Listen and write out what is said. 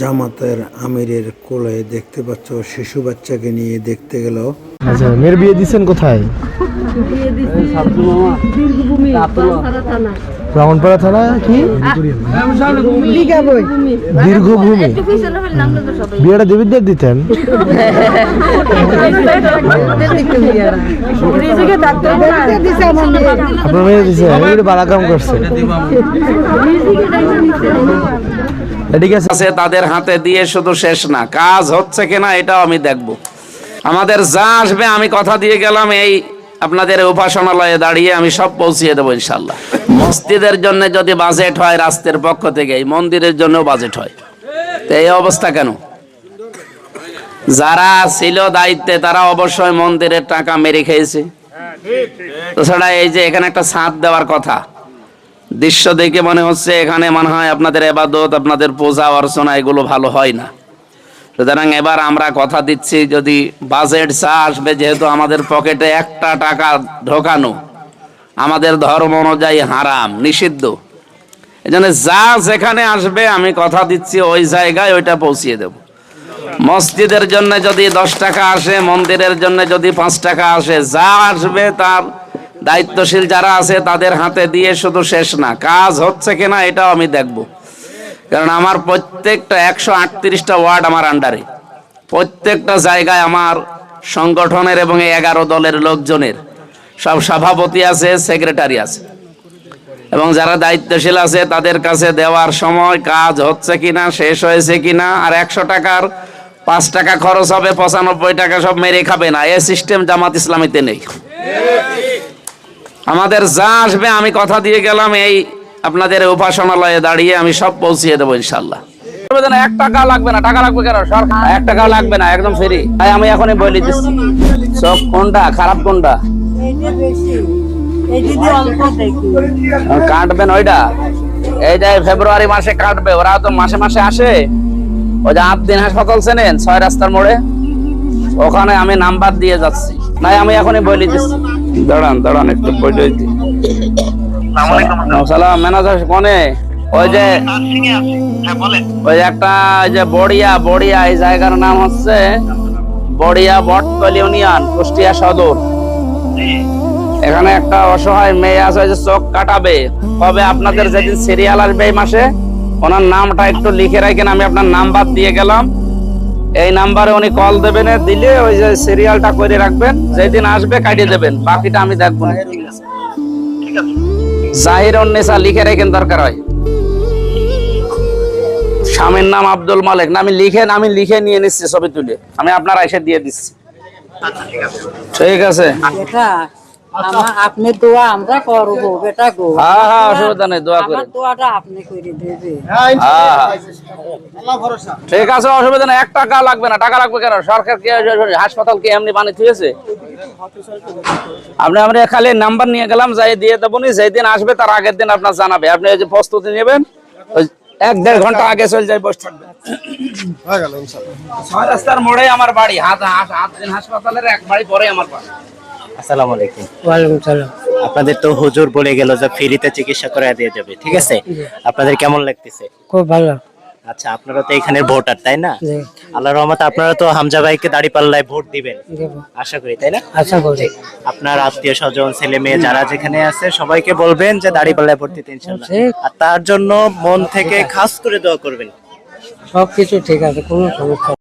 জামাতের আমিরের কোলে দেখতে পাচ্ছ শিশু বাচ্চাকে নিয়ে দেখতে গেল। আচ্ছা মেয়ের বিয়ে দিচ্ছেন কোথায়? ব্রাহ্মণপাড়া থানা কি? দীর্ঘভূমি। একটু পিছনে হলে নামলে তো সবাই। বিয়েটা দেবীদের দিতেন? আপনার মেয়ে দিছে? এটা বালা কাম করছে ঠিক আছে? তাদের হাতে দিয়ে শুধু শেষ না। কাজ হচ্ছে কিনা এটাও আমি দেখব। আমাদের যা আসবে, আমি কথা দিয়ে গেলাম, এই আপনাদের উপাসনালয়ে দাঁড়িয়ে আমি সব পৌঁছিয়ে দেবো ইনশাল্লাহ মসজিদের জন্য যদি বাজেট হয় রাস্তার পক্ষ থেকে, এই মন্দিরের জন্য বাজেট হয়। তো এই অবস্থা কেন? যারা ছিল দায়িত্বে, তারা অবশ্যই মন্দিরের টাকা মেরে খেয়েছে। তাছাড়া এই যে এখানে একটা ছাদ দেওয়ার কথা। দৃশ্য দেখে মনে হচ্ছে এখানে মনে হয় আপনাদের এবাদত, আপনাদের পূজা, অর্চনা এগুলো ভালো হয় না। সুতরাং এবার আমরা কথা দিচ্ছি, যদি বাজেট চা আসবে, যেহেতু আমাদের পকেটে একটা টাকা ঢোকানো, আমাদের ধর্ম অনুযায়ী হারাম, নিষিদ্ধ। এই জন্য যা যেখানে আসবে, আমি কথা দিচ্ছি ওই জায়গায় ওইটা পৌঁছিয়ে দেব। মসজিদের জন্য যদি দশ টাকা আসে, মন্দিরের জন্য যদি পাঁচ টাকা আসে, যা আসবে তার দায়িত্বশীল যারা আছে, তাদের হাতে দিয়ে শুধু শেষ না। কাজ হচ্ছে কিনা এটাও আমি দেখব। কারণ আমার প্রত্যেকটা একশো আটত্রিশটা ওয়ার্ড আমার আন্ডারে। প্রত্যেকটা জায়গায় আমার সংগঠনের এবং এগারো দলের লোকজনের সব সভাপতি আছে, সেক্রেটারি আছে। এবং যারা দায়িত্বশীল আছে, তাদের কাছে দেওয়ার সময় কাজ হচ্ছে কিনা শেষ হয়েছে কিনা আর একশো টাকার পাঁচ টাকা খরচ হবে, পঁচানব্বই টাকা সব মেরে খাবে না। এ সিস্টেম জামাত ইসলামীতে নেই। আমাদের যা আসবে, আমি কথা দিয়ে গেলাম, এই আপনাদের উপাসনালয়ে দাঁড়িয়ে আমি সব পৌঁছিয়ে দেবো ইনশাল্লাহ এক টাকা লাগবে না, টাকা লাগবে কেন? সরকার এক টাকা লাগবে না, একদম ফ্রি তাই আমি এখনই বলে দিচ্ছি। সব কোনটা, খারাপ কোনটা? কাটবেন ওইটা? এই যে ফেব্রুয়ারি মাসে কাটবে, ওরা তো মাসে মাসে আসে। ওই যে আট দিন হাসপাতাল চেনেন, ছয় রাস্তার মোড়ে? ওখানে আমি নাম্বার দিয়ে যাচ্ছি। নাই, আমি এখনই বলে দিচ্ছি। দাঁড়ান দাঁড়ান একটু দিই। সালাম ম্যানেজার কোনে? ওই যে ওই একটা যে বড়িয়া বড়িয়া এই জায়গার নাম হচ্ছে বড়িয়া বটতল ইউনিয়ন কুষ্টিয়া সদর। এখানে একটা অসহায় মেয়ে আছে যে চোখ কাটাবে। কবে আপনাদের যেদিন সিরিয়াল আসবে এই মাসে ওনার নামটা একটু লিখে রাখেন আমি আপনার নাম্বার দিয়ে গেলাম। এই নাম্বারে উনি কল দেবেন দিলে ওই যে সিরিয়ালটা করে রাখবেন যেদিন আসবে কাটিয়ে দেবেন বাকিটা আমি দেখব না। জাহির উন্নেসা লিখে রাখেন দরকার হয়। স্বামীর নাম আব্দুল মালিক না আমি লিখে আমি লিখে নিয়ে নিচ্ছি ছবি তুলে। আমি আপনার এসে দিয়ে দিচ্ছি। ঠিক আছে। আপনি দোয়া আমরা করব বেটা গো। হ্যাঁ হ্যাঁ অসুবিধা নেই দোয়া করে। দোয়াটা আপনি করে দেবে। হ্যাঁ ঠিক আছে অসুবিধা নেই এক টাকা লাগবে না। টাকা লাগবে কেন? সরকার কি হাসপাতাল কি এমনি বানিয়ে থুয়েছে? আপনি আমরা খালি নাম্বার নিয়ে গেলাম যাই দিয়ে দেবো নি যেই দিন আসবে তার আগের দিন আপনার জানাবে। আপনি ওই যে প্রস্তুতি নেবেন ওই এক দেড় ঘণ্টা আগে চলে যাই বসে থাকবেন ছয় রাস্তার মোড়ে আমার বাড়ি হাত হাসপাতালের এক বাড়ি পরে আমার বাড়ি। আসসালামু আলাইকুম। ওয়ালাইকুম সালাম। আপনাদের তো হুজুর বলে গেল যে ফ্রিতে চিকিৎসা করে দিয়ে যাবে ঠিক আছে? আপনাদের কেমন লাগতেছে? খুব ভালো। আচ্ছা আপনারা তো এখানের ভোটার তাই না? জি। আল্লাহ রহমত আপনারা তো হামজা ভাইকে দাড়ি পাল্লায় ভোট দিবেন। আশা করি তাই না? আশা করি। আপনার আত্মীয় স্বজন ছেলে মেয়ে যারা যেখানে আছে সবাইকে বলবেন যে দাড়ি পাল্লায় ভোট দিতে আর তার জন্য মন থেকে খাস করে দোয়া করবেন। সব কিছু ঠিক আছে কোনো সমস্যা